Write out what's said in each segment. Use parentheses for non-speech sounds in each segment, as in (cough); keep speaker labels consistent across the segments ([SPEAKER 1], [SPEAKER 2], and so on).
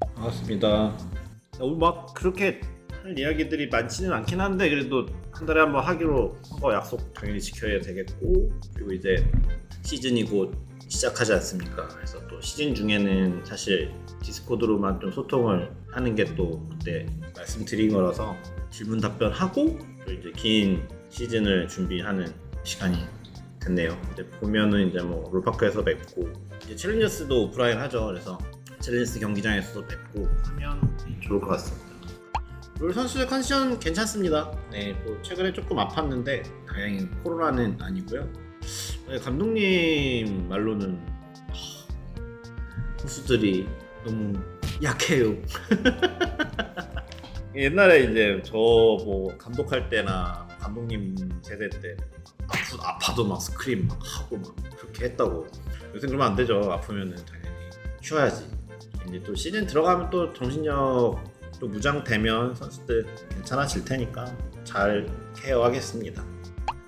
[SPEAKER 1] 반갑습니다. 오늘 막 그렇게 할 이야기들이 많지는 않긴 한데 그래도 한 달에 한 번 하기로 한 거 약속 당연히 지켜야 되겠고 그리고 이제 시즌이 곧 시작하지 않습니까? 그래서 또 시즌 중에는 사실 디스코드로만 좀 소통을 하는 게 또 그때 말씀드린 거라서 질문 답변하고 또 이제 긴 시즌을 준비하는 시간이 됐네요. 이제 보면은 이제 뭐 롤파크에서 뵙고 이제 챌린저스도 오프라인 하죠. 그래서 챌린저스 경기장에서도 뵙고 하면 좋을 것 같습니다. 롤 선수의 컨디션 괜찮습니다. 네, 뭐 최근에 조금 아팠는데 다행히 코로나는 아니고요. 네, 감독님 말로는 하, 선수들이 너무 약해요. (laughs) 옛날에 이제 저 뭐 감독할 때나 감독님 세대 때 아프, 아파도 막 스크림 막 하고 막 그렇게 했다고 요새 그러면 안 되죠 아프면은 당연히 쉬어야지 이제 또 시즌 들어가면 또 정신력 또 무장되면 선수들 괜찮아질 테니까 잘 케어하겠습니다.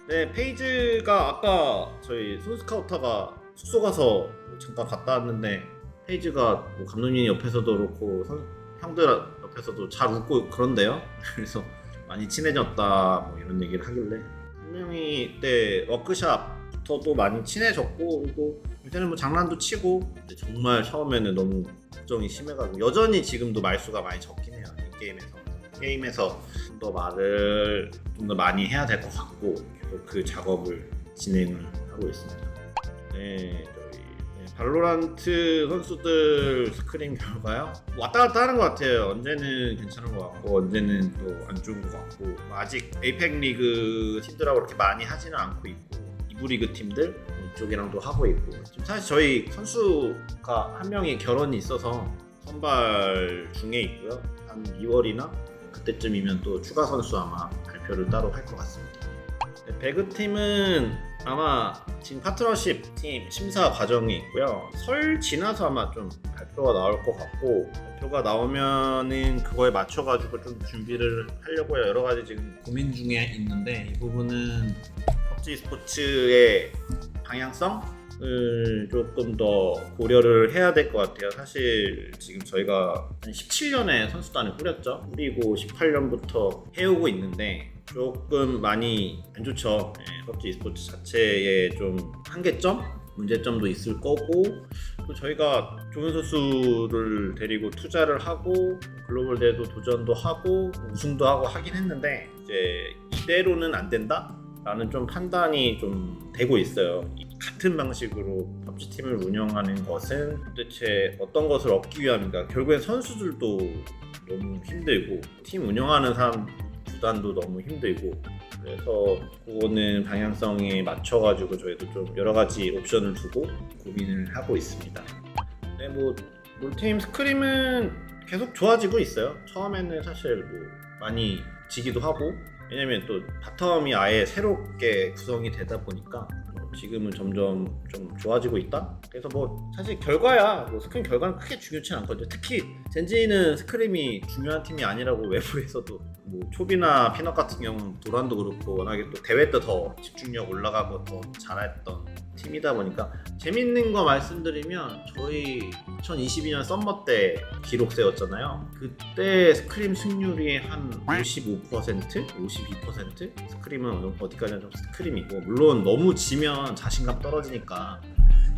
[SPEAKER 1] 네 페이지가 아까 저희 손스카우터가 숙소 가서 잠깐 갔다 왔는데 페이지가 뭐 감독님 옆에서도 그렇고 선- 형들 옆에서도 잘 웃고 그런데요. (laughs) 그래서 많이 친해졌다 뭐 이런 얘기를 하길래 분명히 때 워크샵부터도 많이 친해졌고 그리고 이제는 뭐 장난도 치고. 근데 정말 처음에는 너무 걱정이 심해가지고 여전히 지금도 말수가 많이 적긴 해요. 이 게임에서. 게임에서 좀 더 말을 좀 더 많이 해야 될 것 같고 계속 그 작업을 진행을 하고 있습니다. 네, 저희 네, 발로란트 선수들 스크린 결과요? 왔다 갔다 하는 것 같아요. 언제는 괜찮은 것 같고 언제는 또 안 좋은 것 같고. 뭐 아직 에이펙 리그 팀들하고 그렇게 많이 하지는 않고 있고 이부 리그 팀들 이쪽이랑도 하고 있고 지금 사실 저희 선수가 한 명이 결혼이 있어서 선발 중에 있고요. 한 2월이나 그때쯤이면 또 추가 선수 아마 발표를 따로 할 것 같습니다. 네, 배그 팀은 아마 지금 파트너십 팀 심사 과정이 있고요. 설 지나서 아마 좀 발표가 나올 것 같고 발표가 나오면은 그거에 맞춰가지고 좀 준비를 하려고 여러 가지 지금 고민 중에 있는데 이 부분은 펍지 스포츠의 방향성을 조금 더 고려를 해야 될 것 같아요. 사실 지금 저희가 한 17년에 선수단을 꾸렸죠. 그리고 18년부터 해오고 있는데 조금 많이 안 좋죠. 예, 펍지 e스포츠 자체에 좀 한계점, 문제점도 있을 거고 또 저희가 좋은 선수를 데리고 투자를 하고 글로벌 대회도 도전도 하고 우승도 하고 하긴 했는데 이제 이대로는 안 된다. 라는 좀 판단이 좀 되고 있어요. 이 같은 방식으로 펍지 팀을 운영하는 것은 도대체 어떤 것을 얻기 위함인가? 결국엔 선수들도 너무 힘들고 팀 운영하는 사람 구단도 너무 힘들고 그래서 그거는 방향성에 맞춰가지고 저희도 좀 여러 가지 옵션을 두고 고민을 하고 있습니다. 네, 뭐 롤팀 스크림은 계속 좋아지고 있어요. 처음에는 사실 뭐 많이 지기도 하고 왜냐면 또 바텀이 아예 새롭게 구성이 되다 보니까 뭐 지금은 점점 좀 좋아지고 있다. 그래서 뭐 사실 결과야 뭐 스크림 결과는 크게 중요치 않거든요. 특히 젠지는 스크림이 중요한 팀이 아니라고 (laughs) 외부에서도 뭐 초비나 피넛 같은 경우 도란도 그렇고 워낙에 또 대회 때 더 집중력 올라가고 더 잘했던 팀이다 보니까 재밌는 거 말씀드리면 저희 2022년 썸머 때 기록 세웠잖아요. 그때 스크림 승률이 한 55%, 52% 스크림은 어디까지나 좀 스크림이고 물론 너무 지면 자신감 떨어지니까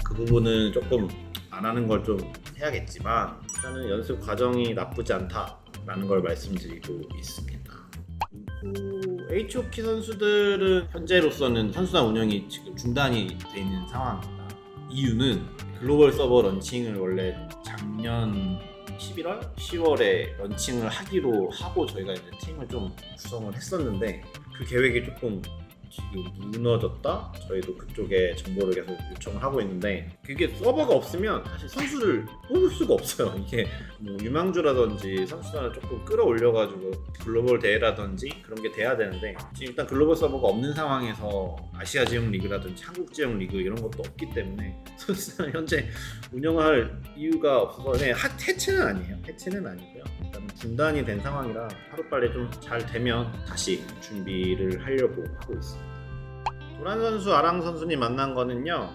[SPEAKER 1] 그 부분은 조금 안 하는 걸 좀 해야겠지만 일단은 연습 과정이 나쁘지 않다라는 걸 말씀드리고 있습니다. HOK 선수들은 현재로서는 선수단 운영이 지금 중단이 돼 있는 상황입니다. 이유는 글로벌 서버 런칭을 원래 작년 11월, 10월에 런칭을 하기로 하고 저희가 이제 팀을 좀 구성을 했었는데 그 계획이 조금 지금 무너졌다. 저희도 그쪽에 정보를 계속 요청을 하고 있는데 그게 서버가 없으면 사실 선수를 뽑을 수가 없어요. (laughs) 이게 뭐 유망주라든지 선수단을 조금 끌어올려가지고 글로벌 대회라든지 그런 게 돼야 되는데 지금 일단 글로벌 서버가 없는 상황에서 아시아 지역 리그라든지 한국 지역 리그 이런 것도 없기 때문에 (laughs) 선수단 현재 운영할 이유가 없어서 네, 하- 해체는 아니에요. 해체는 아니고요. 일단 중단이 된 상황이라 하루빨리 좀 잘 되면 다시 준비를 하려고 하고 있습니다. 도란 선수, 아랑 선수님 만난 거는요.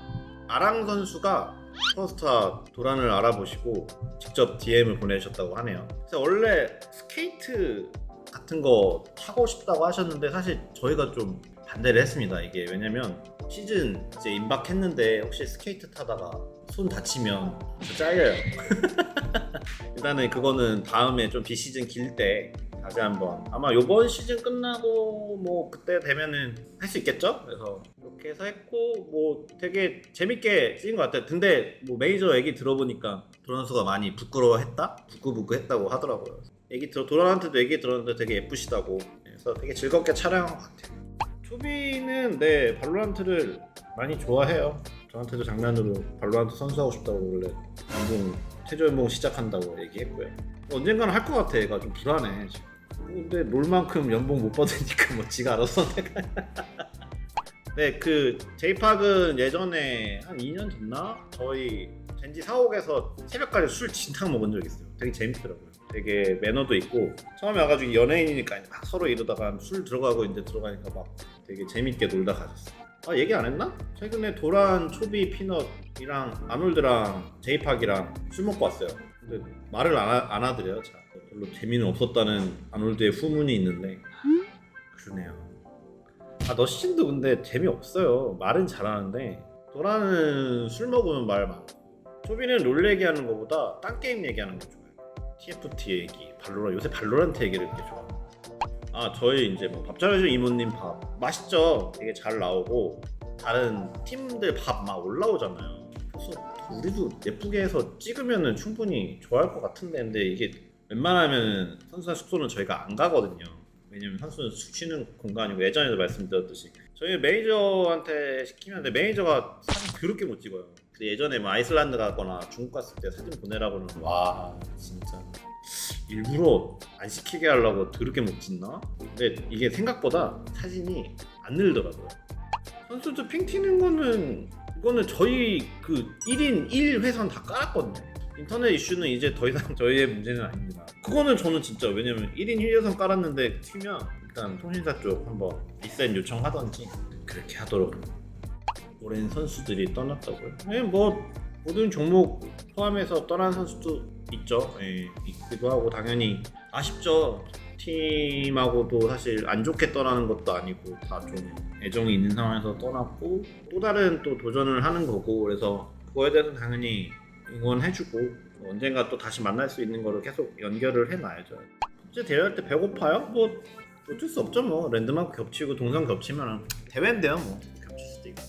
[SPEAKER 1] 아랑 선수가 슈퍼스타 도란을 알아보시고 직접 DM을 보내주셨다고 하네요. 그래서 원래 스케이트 같은 거 타고 싶다고 하셨는데 사실 저희가 좀 반대를 했습니다. 이게 왜냐면 시즌 이제 임박했는데 혹시 스케이트 타다가 손 다치면 저 잘려요. (laughs) 일단은 그거는 다음에 좀 비시즌 길 때 다시 한번 아마 요번 시즌 끝나고 뭐 그때 되면은 할 수 있겠죠? 그래서 이렇게 해서 했고 뭐 되게 재밌게 찍은 것 같아요. 근데 뭐 메이저 얘기 들어보니까 도란수가 많이 부끄러워했다? 부끄부끄했다고 하더라고요. 얘기 들어 도란한테도 얘기 들었는데 되게 예쁘시다고 그래서 되게 즐겁게 촬영한 것 같아요. 초비는 네 발로란트를 많이 좋아해요. 저한테도 장난으로 발로란트 선수하고 싶다고 원래 연봉 최저 연봉 시작한다고 얘기했고요. 언젠가는 할 것 같아. 얘가 좀 불안해 지금. 근데 롤만큼 연봉 못 받으니까 뭐 지가 알아서 내가. (laughs) 네, 그 제이팍은 예전에 한 2년 됐나? 저희 젠지 사옥에서 새벽까지 술 진탕 먹은 적 있어요. 되게 재밌더라고요. 되게 매너도 있고 처음에 와가지고 연예인이니까 막 서로 이러다가 술 들어가고 이제 들어가니까 막 되게 재밌게 놀다 가셨어. 아 얘기 안 했나? 최근에 도란, 초비, 피넛이랑 아놀드랑 제이팍이랑 술 먹고 왔어요. 근데 말을 안, 하, 안 하더래요. 자, 별로 재미는 없었다는 아놀드의 후문이 있는데 그러네요. 아 너신도 근데 재미없어요. 말은 잘하는데 도란은 술 먹으면 말 많고 초비는 롤 얘기하는 것보다 딴 게임 얘기하는 거 좋아해요. TFT 얘기, 발로란 요새 발로란트 얘기를 이렇게 좋아. 아 저희 이제 뭐 밥 잘해준 이모님 밥 맛있죠. 되게 잘 나오고 다른 팀들 밥 막 올라오잖아요. 그래서 우리도 예쁘게 해서 찍으면은 충분히 좋아할 것 같은데 근데 이게 웬만하면 선수단 숙소는 저희가 안 가거든요. 왜냐면 선수는 쉬는 공간이고 예전에도 말씀드렸듯이 저희 매니저한테 시키면 근데 매니저가 사진 그렇게 못 찍어요. 그 예전에 뭐 아이슬란드 가거나 중국 갔을 때 사진 보내라고는 와 진짜 일부러 안 시키게 하려고 더럽게 못 찍나? 근데 이게 생각보다 사진이 안 늘더라고요. 선수들 핑 튀는 거는 이거는 저희 그 1인 1회선 다 깔았거든요. 인터넷 이슈는 이제 더 이상 (laughs) 저희의 문제는 아닙니다. 그거는 저는 진짜 왜냐면 1인 1회선 깔았는데 튀면 일단 통신사 쪽 한번 리셋 요청하던지 그렇게 하도록 오랜 선수들이 떠났다고요? 네, 뭐 모든 종목 포함해서 떠난 선수도 있죠. 예, 있기도 하고 당연히 아쉽죠. 팀하고도 사실 안 좋게 떠나는 것도 아니고 다 좀 애정이 있는 상황에서 떠났고 또 다른 또 도전을 하는 거고 그래서 그거에 대해서 당연히 응원해주고 언젠가 또 다시 만날 수 있는 거를 계속 연결을 해놔야죠. 이제 대회할 때 배고파요? 뭐 어쩔 수 없죠 뭐. 랜드마크 겹치고 동선 겹치면 대회인데요 뭐. 겹칠 수도 있고.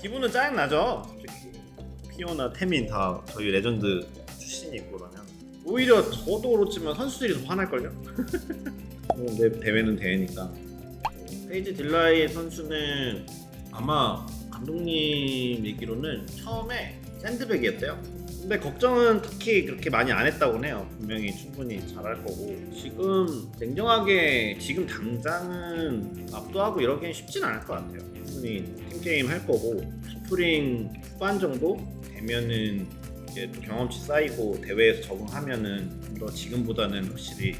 [SPEAKER 1] 기분은 짜증 나죠? 솔직히 피오나 태민 다 저희 레전드 출신이고 그러면. 오히려 저도 그렇지만 선수들이 더 화날걸요? 뭐, (laughs) 내 대회는 대회니까. 페이지 딜라이 선수는 아마 감독님 얘기로는 처음에 샌드백이었대요 근데 걱정은 특히 그렇게 많이 안 했다고 해요 분명히 충분히 잘할 거고 지금 냉정하게 지금 당장은 압도하고 이러기엔 쉽진 않을 것 같아요 충분히 팀 게임 할 거고 스프링 후반 정도 되면은 이제 또 경험치 쌓이고 대회에서 적응하면은 좀 더 지금보다는 확실히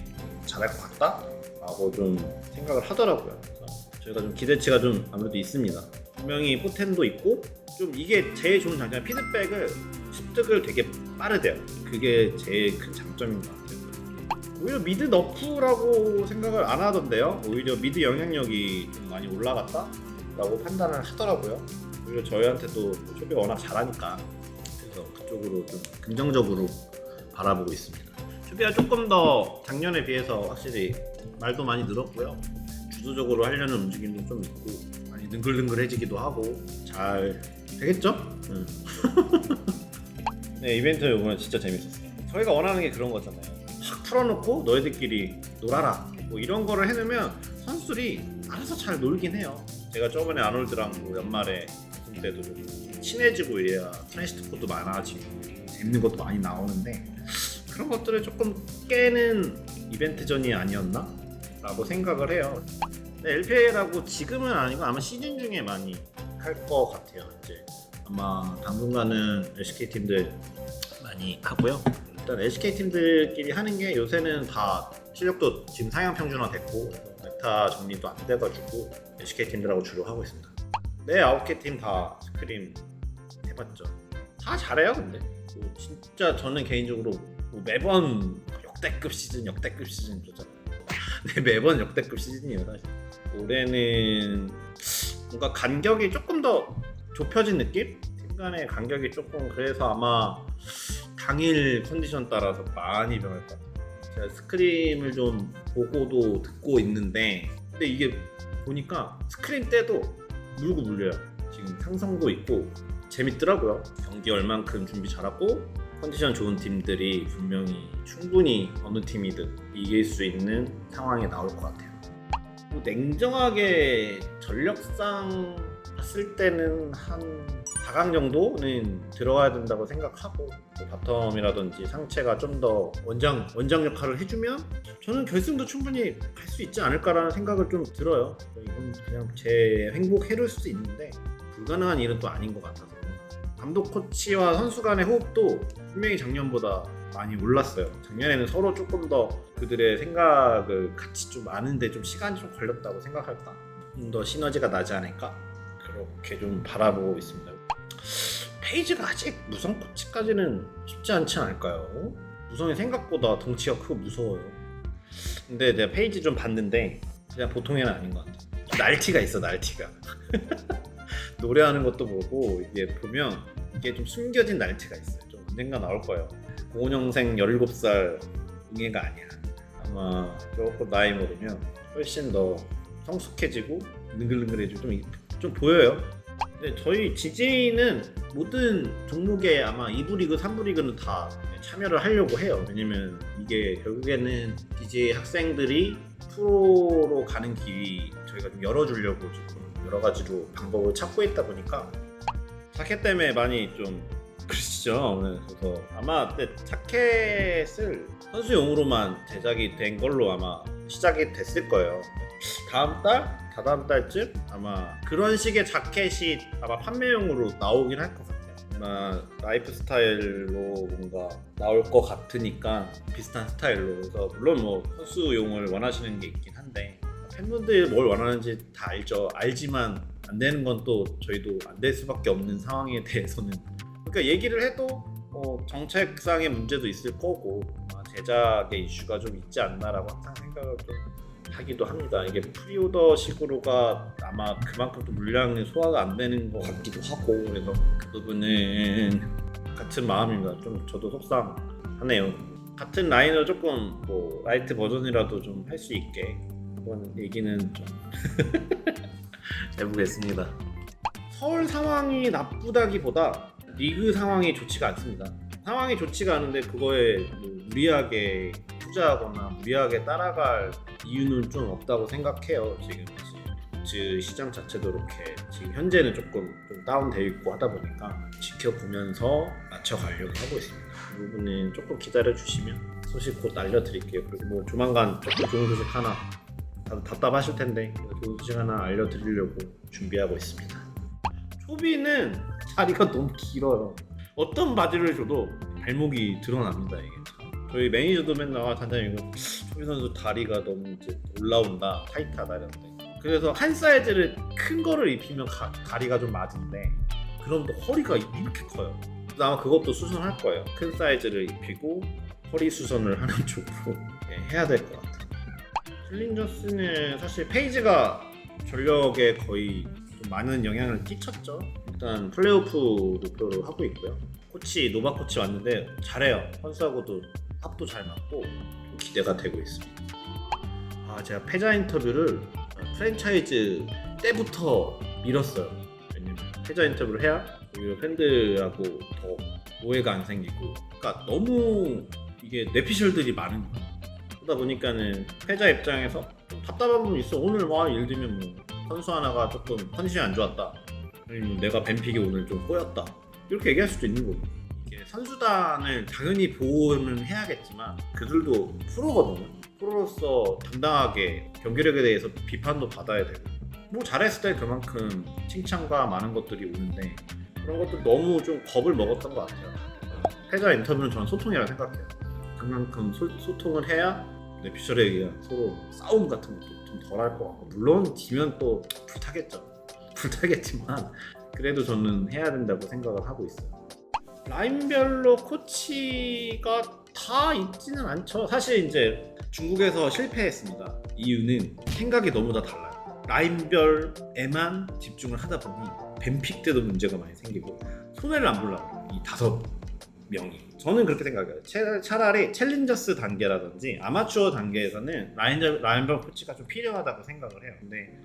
[SPEAKER 1] 잘할 것 같다? 라고 좀 생각을 하더라고요. 그래서 저희가 좀 기대치가 좀 아무래도 있습니다. 분명히 포텐도 있고 좀 이게 제일 좋은 장점이 피드백을 습득을 되게 빠르대요. 그게 제일 큰 장점인 것 같아요. 오히려 미드 너프라고 생각을 안 하던데요. 오히려 미드 영향력이 좀 많이 올라갔다? 라고 판단을 하더라고요. 오히려 저희한테도 초비가 워낙 잘하니까 그래서 그쪽으로 좀 긍정적으로 바라보고 있습니다. 초비가 조금 더 작년에 비해서 확실히 말도 많이 늘었고요. 주도적으로 하려는 움직임도 좀 있고 많이 능글능글해지기도 하고 잘 되겠죠? 응. (laughs) 네 이벤트 이번에 진짜 재밌었어요. 저희가 원하는 게 그런 거잖아요. 확 풀어놓고 너희들끼리 놀아라. 뭐 이런 거를 해놓으면 선수들이 알아서 잘 놀긴 해요. 제가 저번에 아놀드랑 뭐 연말에 무슨 때도 좀 친해지고 이래야 트랜시트 코도 많아지고 재밌는 것도 많이 나오는데 그런 것들을 조금 깨는 이벤트전이 아니었나? 라고 생각을 해요. 네, LPL하고 지금은 아니고 아마 시즌 중에 많이 할 것 같아요. 이제 아마 당분간은 LCK 팀들 많이 하고요. 일단 LCK 팀들끼리 하는 게 요새는 다 실력도 지금 상향 평준화 됐고 메타 정리도 안 돼가지고 LCK 팀들하고 주로 하고 있습니다. 네 아홉 개 팀 다 스크림 해봤죠. 다 잘해요 근데 뭐 진짜 저는 개인적으로 뭐 매번 역대급 시즌 역대급 시즌 그러잖아요 (laughs) 네, 매번 역대급 시즌이에요 사실 올해는 뭔가 간격이 조금 더 좁혀진 느낌? 팀 간의 간격이 조금 그래서 아마 당일 컨디션 따라서 많이 변할 것 같아요. 제가 스크림을 좀 보고도 듣고 있는데 근데 이게 보니까 스크린 때도 물고 물려요. 지금 상성도 있고 재밌더라고요. 경기 얼만큼 준비 잘하고 컨디션 좋은 팀들이 분명히 충분히 어느 팀이든 이길 수 있는 상황에 나올 것 같아요. 뭐 냉정하게 전력상 봤을 때는 한 4강 정도는 들어가야 된다고 생각하고 뭐 바텀이라든지 상체가 좀 더 원장 원장 역할을 해주면 저는 결승도 충분히 갈 수 있지 않을까라는 생각을 좀 들어요. 이건 그냥 제 행복 해를 수도 있는데 불가능한 일은 또 아닌 것 같아서 감독 코치와 선수 간의 호흡도 분명히 작년보다 많이 올랐어요. 작년에는 서로 조금 더 그들의 생각을 같이 좀 아는데 좀 시간이 좀 걸렸다고 생각할까? 좀 더 시너지가 나지 않을까? 그렇게 좀 바라보고 있습니다. 페이지가 아직 무성 코치까지는 쉽지 않지 않을까요? 무성이 생각보다 덩치가 크고 무서워요. 근데 내가 페이지 좀 봤는데 그냥 보통애는 아닌 것 같아. 날티가 있어 날티가. (laughs) 노래하는 것도 보고 이게 보면 이게 좀 숨겨진 날티가 있어요. 좀 언젠가 나올 거예요. 05년생 17살 응애가 아니야. 아마 조금 나이 먹으면 훨씬 더 성숙해지고 능글능글해지고 좀, 이- 좀 보여요. 근데 저희 GJ는 모든 종목에 아마 2부 리그, 3부 리그는 다 참여를 하려고 해요. 왜냐면 이게 결국에는 DJ 학생들이 프로로 가는 길이 저희가 좀 열어주려고 지금 여러 가지로 방법을 찾고 있다 보니까 자켓 때문에 많이 좀 (laughs) 그러시죠. 네, 그래서 아마 근데 자켓을 선수용으로만 제작이 된 걸로 아마 시작이 됐을 거예요. 다음 달, 다다음 달쯤? 아마 그런 식의 자켓이 아마 판매용으로 나오긴 할 것 같아요. 아마 라이프 스타일로 뭔가 나올 것 같으니까 비슷한 스타일로 그래서. 물론 뭐 선수용을 원하시는 게 있긴 한데 팬분들이 뭘 원하는지 다 알죠. 알지만 안 되는 건 또 저희도 안 될 수밖에 없는 상황에 (laughs) 대해서는. 그러니까 얘기를 해도 어, 정책상의 문제도 있을 거고 아마 제작의 이슈가 좀 있지 않나라고 항상 생각을 좀 하기도 합니다. 이게 프리오더 식으로가 아마 그만큼 또 물량이 소화가 안 되는 것 같기도 하고 그래서 그 부분은 같은 마음입니다. 좀 저도 속상하네요. 같은 라인을 조금 뭐 라이트 버전이라도 좀 할 수 있게 한번 얘기는 좀 (laughs) 해보겠습니다. 서울 상황이 나쁘다기보다 리그 상황이 좋지가 않습니다. 상황이 좋지가 않은데 그거에 뭐 무리하게 투자하거나 무리하게 따라갈 이유는 좀 없다고 생각해요. 지금 그 시장 자체도 이렇게 지금 현재는 조금 좀 다운되어 있고 하다 보니까 지켜보면서 맞춰가려고 하고 있습니다. 이 부분은 조금 기다려 주시면 소식 곧 알려드릴게요. 그리고 뭐 조만간 조금 좋은 소식 하나 다들 답답하실 텐데 좋은 소식 하나 알려드리려고 준비하고 있습니다. 초비는 다리가 너무 길어요. 어떤 바지를 줘도 발목이 드러납니다 이게. 저희 매니저도 맨날 아, 단장님 이거 초비 선수 다리가 너무 이제 올라온다 타이트하다 이런데 그래서 한 사이즈를 큰 거를 입히면 가- 다리가 좀 맞은데 그럼 또 허리가 이렇게 커요. 그래서 아마 그것도 수선할 거예요. 큰 사이즈를 입히고 허리 수선을 하는 쪽으로 예, 해야 될 것 같아요. 챌린저스는 사실 페이지가 전력에 거의 좀 많은 영향을 끼쳤죠. 일단 플레이오프 목표로 하고 있고요. 코치 노바 코치 왔는데 잘해요. 선수하고도 합도 잘 맞고 좀 기대가 되고 있습니다. 아 제가 패자 인터뷰를 프랜차이즈 때부터 밀었어요. 왜냐면 패자 인터뷰를 해야 오히려 팬들하고 더 오해가 안 생기고, 그러니까 너무 이게 뇌피셜들이 많은 거예요. 그러다 보니까는 패자 입장에서 좀 답답한 부분이 있어. 오늘 와 예를 들면 뭐 선수 하나가 조금 컨디션이 안 좋았다. 아니면 내 뱀픽이 오늘 좀 꼬였다. 이렇게 얘기할 수도 있는 거고. 선수단을 당연히 보호는 해야겠지만 그들도 프로거든요. 프로로서 당당하게 경기력에 대해서 비판도 받아야 되고 뭐 잘했을 때 그만큼 칭찬과 많은 것들이 오는데 그런 것들 너무 좀 겁을 먹었던 것 같아요. 패자 인터뷰는 저는 소통이라고 생각해요. 그만큼 소, 소통을 해야 뇌피셜에 의한 서로 싸움 같은 것도 좀 덜 할 것 같고 물론 지면 또 불타겠죠. 불타겠지만 그래도 저는 해야 된다고 생각을 하고 있어요. 라인별로 코치가 다 있지는 않죠. 사실 이제 중국에서 실패했습니다. 이유는 생각이 너무 다 달라요. 라인별에만 집중을 하다 보니 뱀픽 때도 문제가 많이 생기고 손해를 안 보려고 이 다섯 명이 저는 그렇게 생각해요. 차- 차라리 챌린저스 단계라든지 아마추어 단계에서는 라인별, 라인별 코치가 좀 필요하다고 생각을 해요. 근데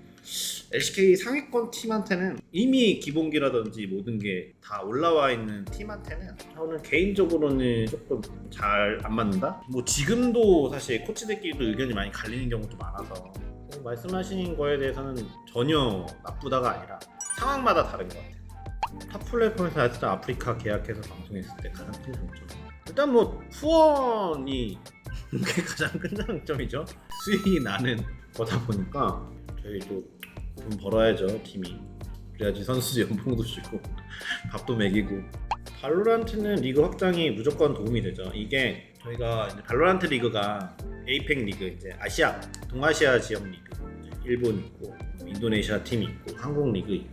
[SPEAKER 1] LCK 상위권 팀한테는 이미 기본기라든지 모든 게 다 올라와 있는 팀한테는 저는 개인적으로는 조금 잘 안 맞는다. 뭐 지금도 사실 코치들끼리도 의견이 많이 갈리는 경우도 많아서 뭐 말씀하신 거에 대해서는 전혀 나쁘다가 아니라 상황마다 다른 것 같아요. 탑 플랫폼에서 때 아프리카 계약해서 방송했을 때 가장 큰 장점. 일단 뭐 후원이 (laughs) 그게 가장 큰 장점이죠. 수익이 나는 거다 보니까 저희도 돈 벌어야죠 팀이. 그래야지 선수 연봉도 주고 (laughs) 밥도 먹이고. 발로란트는 리그 확장이 무조건 도움이 되죠. 이게 저희가 발로란트 리그가 에이펙 리그 이제 아시아 동아시아 지역 리그 일본 있고 인도네시아 팀이 있고 한국 리그 있고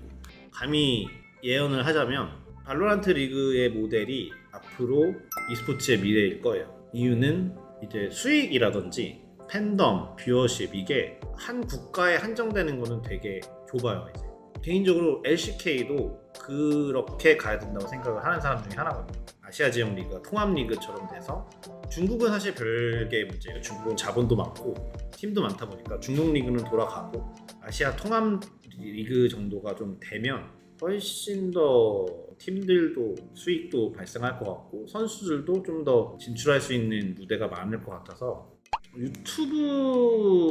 [SPEAKER 1] 감히 예언을 하자면 발로란트 리그의 모델이 앞으로 e스포츠의 미래일 거예요. 이유는 이제 수익이라든지 팬덤, 뷰어십 이게 한 국가에 한정되는 거는 되게 좁아요. 이제 개인적으로 LCK도 그렇게 가야 된다고 생각을 하는 사람 중에 하나거든요. 아시아 지역 리그가 통합 리그처럼 돼서 중국은 사실 별개의 문제예요. 중국은 자본도 많고 팀도 많다 보니까 중국 리그는 돌아가고 아시아 통합 리그 정도가 좀 되면 훨씬 더 팀들도 수익도 발생할 것 같고 선수들도 좀 더 진출할 수 있는 무대가 많을 것 같아서 유튜브는요.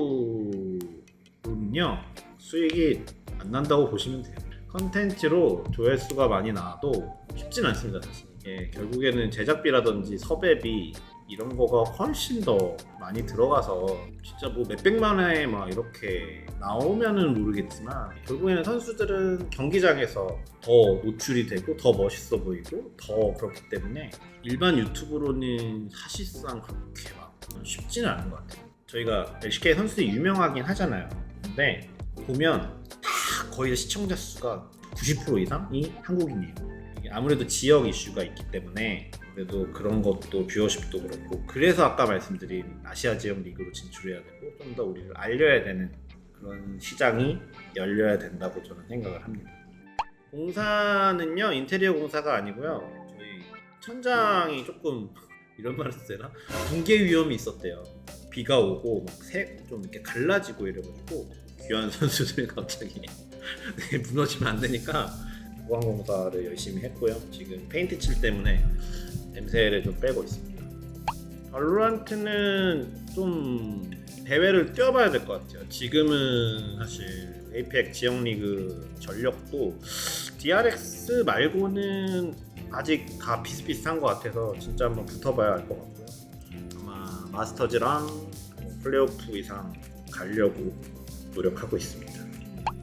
[SPEAKER 1] 수익이 안 난다고 보시면 돼요. 컨텐츠로 조회수가 많이 나와도 쉽진 않습니다 사실. 이게 결국에는 제작비라든지 섭외비 이런 거가 훨씬 더 많이 들어가서 진짜 뭐 몇백만 회에 막 이렇게 나오면은 모르겠지만 결국에는 선수들은 경기장에서 더 노출이 되고 더 멋있어 보이고 더 그렇기 때문에 일반 유튜브로는 사실상 그렇게 막 쉽지는 않은 것 같아요. 저희가 LCK 선수들이 유명하긴 하잖아요. 근데 보면 다 거의 시청자 수가 90% 이상이 한국인이에요. 아무래도 지역 이슈가 있기 때문에 그래도 그런 것도 뷰어십도 그렇고 그래서 아까 말씀드린 아시아 지역 리그로 진출해야 되고 좀 더 우리를 알려야 되는 그런 시장이 열려야 된다고 저는 생각을 합니다. 공사는요 인테리어 공사가 아니고요 저희 천장이 조금 이런 말 해도 되나 붕괴 위험이 있었대요. 비가 오고 막좀 이렇게 갈라지고 이래가지고 귀한 선수들 (laughs) 갑자기 네, 무너지면 안 되니까 보안 공사를 열심히 했고요. 지금 페인트 칠 때문에 냄새를 좀 빼고 있습니다. 발로란트는 좀 대회를 뛰어봐야 될 것 같아요. 지금은 사실 에이펙 지역 리그 전력도 DRX 말고는 아직 다 비슷비슷한 것 같아서 진짜 한번 붙어봐야 할것 같고요. 아마 마스터즈랑 플레이오프 이상 가려고 노력하고 있습니다.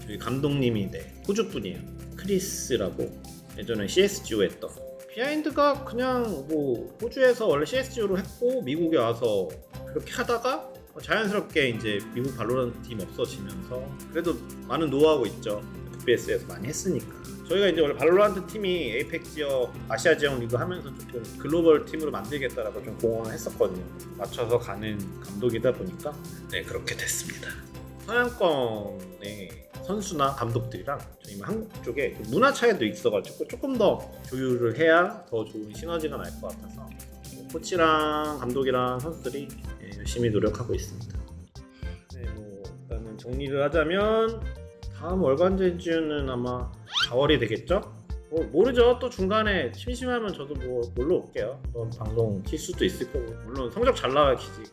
[SPEAKER 1] 저희 감독님이 네, 호주 분이에요. 크리스라고 예전에 CSGO 했던 비하인드가 그냥 뭐 호주에서 원래 CSGO로 했고 미국에 와서 그렇게 하다가 자연스럽게 이제 미국 발로란트 팀 없어지면서 그래도 많은 노하우 있죠. FPS에서 많이 했으니까. 저희가 이제 원래 발로란트 팀이 에이펙 지역, 아시아 지역 리그 하면서 조금 글로벌 팀으로 만들겠다라고 좀 공언을 했었거든요. 맞춰서 가는 감독이다 보니까 네 그렇게 됐습니다. 서양권의 선수나 감독들이랑 저희 한국 쪽에 그 문화 차이도 있어가지고 조금 더 조율을 해야 더 좋은 시너지가 날 것 같아서 뭐 코치랑 감독이랑 선수들이 예, 열심히 노력하고 있습니다. 네, 뭐 일단은 정리를 하자면 다음 월간 제주는 아마 4월이 되겠죠? 뭐 모르죠. 또 중간에 심심하면 저도 뭐 놀러 올게요. 한번 방송 킬 수도 있을 거고. 물론 성적 잘 나와야 키지.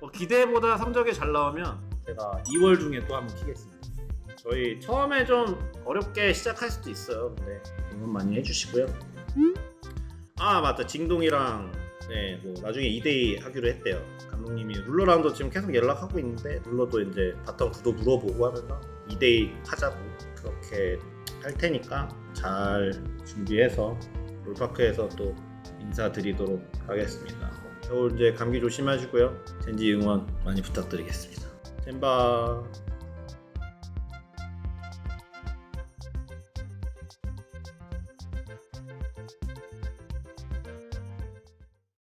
[SPEAKER 1] 뭐 기대보다 성적이 잘 나오면 제가 2월 중에 또 한번 키겠습니다. 저희 처음에 좀 어렵게 시작할 수도 있어요. 근데 응원 많이 해주시고요. 아 맞다 징동이랑 네, 뭐 나중에 2대2 하기로 했대요. 감독님이 룰러랑도 지금 계속 연락하고 있는데 룰러도 이제 바텀 구도 물어보고 하면서 2대2 하자고 그렇게 할 테니까 잘 준비해서 롤파크에서 또 인사드리도록 하겠습니다. 겨울 이제 감기 조심하시고요. 젠지 응원 많이 부탁드리겠습니다. 젠바